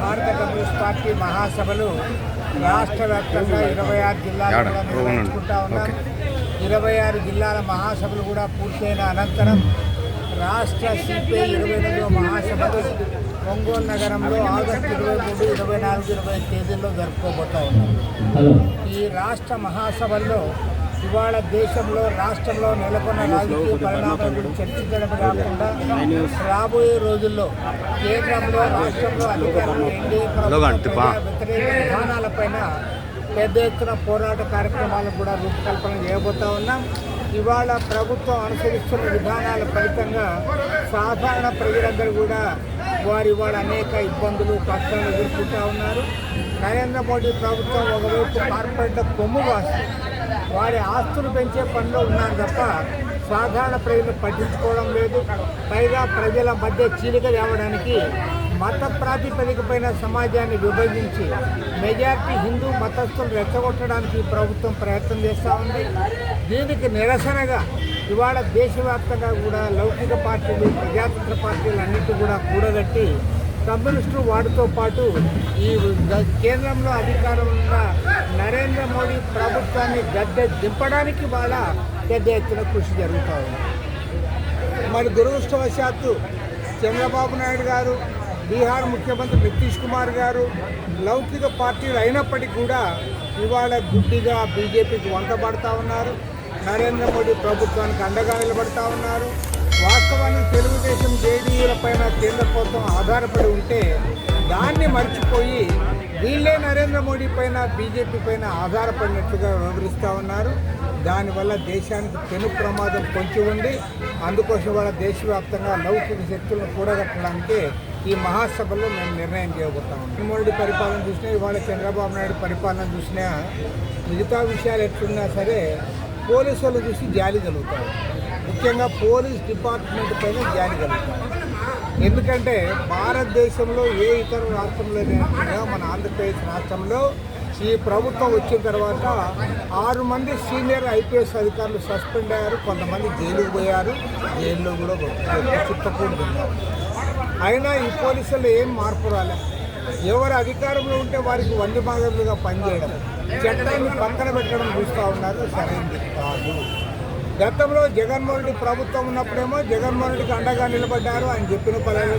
భారత communist party మహాసభలు రాష్ట్ర వ్యాప్తంగా ఇరవై ఆరు జిల్లాలు నిర్వహించుకుంటా ఉన్నాం. ఇరవై ఆరు జిల్లాల మహాసభలు కూడా పూర్తయిన అనంతరం రాష్ట్ర సిపిఐ ఇరవై రెండు మహాసభలు ఒంగోలు నగరంలో ఆగస్టు ఇరవై మూడు ఇరవై నాలుగు ఇరవై తేదీల్లో జరుపుకోబోతా ఉన్నాం. ఈ రాష్ట్ర మహాసభల్లో ఇవాళ దేశంలో రాష్ట్రంలో నెలకొన్న రాజకీయ పరిణామాల గురించి చర్చించడం కాకుండా రాబోయే రోజుల్లో కేంద్రంలో రాష్ట్రంలో అధికారంలో వ్యతిరేక విధానాలపైన పెద్ద ఎత్తున పోరాట కార్యక్రమాలకు కూడా రూపకల్పన చేయబోతా ఉన్నాం. ఇవాళ ప్రభుత్వం అనుసరిస్తున్న విధానాల ఫలితంగా సాధారణ ప్రజలందరూ కూడా వారు అనేక ఇబ్బందులు కష్టాలు ఎదుర్కొంటూ ఉన్నారు. నరేంద్ర మోడీ ప్రభుత్వం ఒకవైపు కార్పొరేట్ కొమ్ము కాస్తుంది వారి ఆస్తులు పెంచే పనిలో ఉన్నారు తప్ప సాధారణ ప్రజలు పట్టించుకోవడం లేదు. పైగా ప్రజల మధ్య చీలిక తేవడానికి మత ప్రాతిపదికపైన సమాజాన్ని విభజించి మెజార్టీ హిందూ మతస్థులు రెచ్చగొట్టడానికి ప్రభుత్వం ప్రయత్నం చేస్తూ ఉంది. దీనికి నిరసనగా ఇవాళ దేశవ్యాప్తంగా కూడా లౌకిక పార్టీలు ప్రజాతంత్ర పార్టీలు అన్నిటి కూడా కూడగట్టి కమ్యూనిస్టులు వాటితో పాటు ఈ కేంద్రంలో అధికారం ఉన్న నరేంద్ర మోడీ ప్రభుత్వాన్ని గద్దె దింపడానికి వాళ్ళ పెద్ద ఎత్తున కృషి జరుగుతూ ఉంది. మరి దురదృష్టవశాత్తు చంద్రబాబు నాయుడు గారు బీహార్ ముఖ్యమంత్రి నితీష్ కుమార్ గారు లౌకిక పార్టీలు అయినప్పటికీ కూడా ఇవాళ గుడ్డిగా బీజేపీకి వంకబడతా ఉన్నారు. నరేంద్ర మోడీ ప్రభుత్వానికి అండగా నిలబడతా ఉన్నారు. వాస్తవానికి తెలుగుదేశం జేడీయూల పైన కేంద్ర ప్రభుత్వం ఆధారపడి ఉంటే దాన్ని మర్చిపోయి వీళ్ళే నరేంద్ర మోడీ పైన బీజేపీ పైన ఆధారపడినట్లుగా వివరిస్తూ ఉన్నారు. దానివల్ల దేశానికి పెను ప్రమాదం పొంచి ఉంది. అందుకోసం వాళ్ళ దేశవ్యాప్తంగా లౌకిక శక్తులను కూడగట్టడానికి ఈ మహాసభలో మేము నిర్ణయం చేయబోతాం మోడీ పరిపాలన చూసినా ఇవాళ చంద్రబాబు నాయుడు పరిపాలన చూసినా మిగతా విషయాలు ఎట్లున్నా సరే పోలీసు వాళ్ళు చూసి జాలి కలుగుతారు ముఖ్యంగా పోలీస్ డిపార్ట్మెంట్ పైన జాలి కలుగుతారు ఎందుకంటే భారతదేశంలో ఏ ఇతర రాష్ట్రంలో మన ఆంధ్రప్రదేశ్ రాష్ట్రంలో ఈ ప్రభుత్వం వచ్చిన తర్వాత ఆరు మంది సీనియర్ ఐపీఎస్ అధికారులు సస్పెండ్ అయ్యారు కొంతమంది జైలుకు పోయారు జైల్లో కూడా చుట్టకూడదు అయినా ఈ పోలీసులు ఏం మార్పు రాలే ఎవరు అధికారంలో ఉంటే వారికి వంది భాగంగా పనిచేయడం చట్టాన్ని పక్కన పెట్టడం చూస్తూ ఉన్నారు సరైనది కాదు. గతంలో జగన్మోహన్ రెడ్డి ప్రభుత్వం ఉన్నప్పుడేమో జగన్మోహన్ రెడ్డికి అండగా నిలబడ్డారు ఆయన చెప్పిన పనులు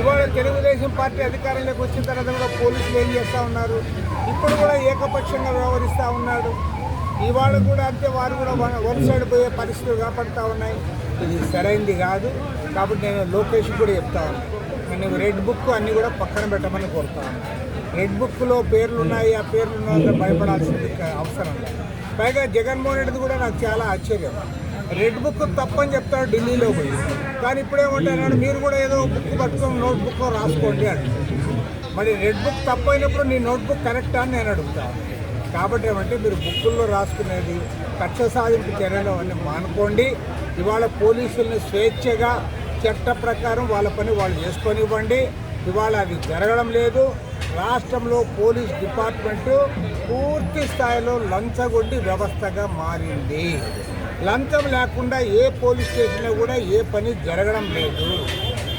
ఇవాళ తెలుగుదేశం పార్టీ అధికారంలోకి వచ్చిన తర్వాత కూడా పోలీసులు ఏం చేస్తూ ఉన్నారు? ఇప్పుడు కూడా ఏకపక్షంగా వ్యవహరిస్తూ ఉన్నాడు ఇవాళ కూడా అంతే వారు కూడా వన్ సైడ్ పోయే పరిస్థితులు కాపాడుతూ ఉన్నాయి. ఇది సరైనది కాదు. కాబట్టి నేను లోకేష్ కూడా చెప్తా ఉన్నాను నేను రెడ్ బుక్ అన్నీ కూడా పక్కన పెట్టమని కోరుతా ఉన్నాను రెడ్ బుక్లో పేర్లు ఉన్నాయి ఆ పేర్లు ఉన్నంత భయపడాల్సింది అవసరం లేదు. పైగా జగన్మోహన్ రెడ్డి కూడా నాకు చాలా ఆశ్చర్యం. రెడ్ బుక్ తప్పని చెప్తాడు ఢిల్లీలో పోయి. కానీ ఇప్పుడేమంటారు మీరు కూడా ఏదో బుక్ పట్టుకొని నోట్బుక్లో రాసుకోండి అంటారు మరి రెడ్ బుక్ తప్పైనప్పుడు నీ నోట్బుక్ కరెక్టా అని నేను అడుగుతాను కాబట్టి ఏమంటే మీరు బుక్కుల్లో రాసుకునేది కక్ష సాధింపు చర్యలు అని మానుకోండి. ఇవాళ పోలీసుల్ని స్వేచ్ఛగా చట్ట ప్రకారం వాళ్ళ పని వాళ్ళు చేసుకొనివ్వండి. ఇవాళ అది జరగడం లేదు. రాష్ట్రంలో పోలీస్ డిపార్ట్మెంటు పూర్తి స్థాయిలో లంచగొండి వ్యవస్థగా మారింది. లంచం లేకుండా ఏ పోలీస్ స్టేషన్లో కూడా ఏ పని జరగడం లేదు.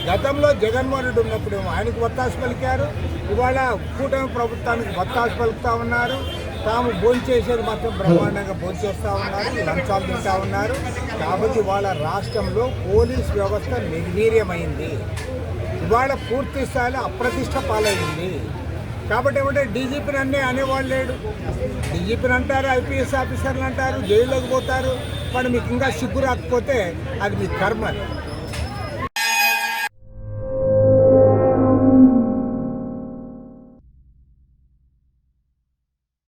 గతంలో జగన్మోహన్ రెడ్డి ఉన్నప్పుడు ఆయనకు వత్తాసు పలికారు. ఇవాళ కూటమి ప్రభుత్వానికి వత్తాసు పలుకుతా ఉన్నారు. తాము భోంచేసేది మాత్రం బ్రహ్మాండంగా భోంచేస్తూ ఉన్నారు లంచాలు తింటా ఉన్నారు. కాబట్టి ఇవాళ రాష్ట్రంలో పోలీస్ వ్యవస్థ నిర్వీర్యమైంది. ఇవాళ పూర్తి స్థాయిలో అప్రతిష్ట పాలైంది. కాబట్టి ఏమంటే డీజీపీని అన్నీ అనేవాళ్ళు లేడు. డీజీపీని అంటారు ఐపీఎస్ ఆఫీసర్లు అంటారు జైల్లోకి పోతారు. మరి మీకు ఇంకా సిగ్గు రాకపోతే అది మీ కర్మ.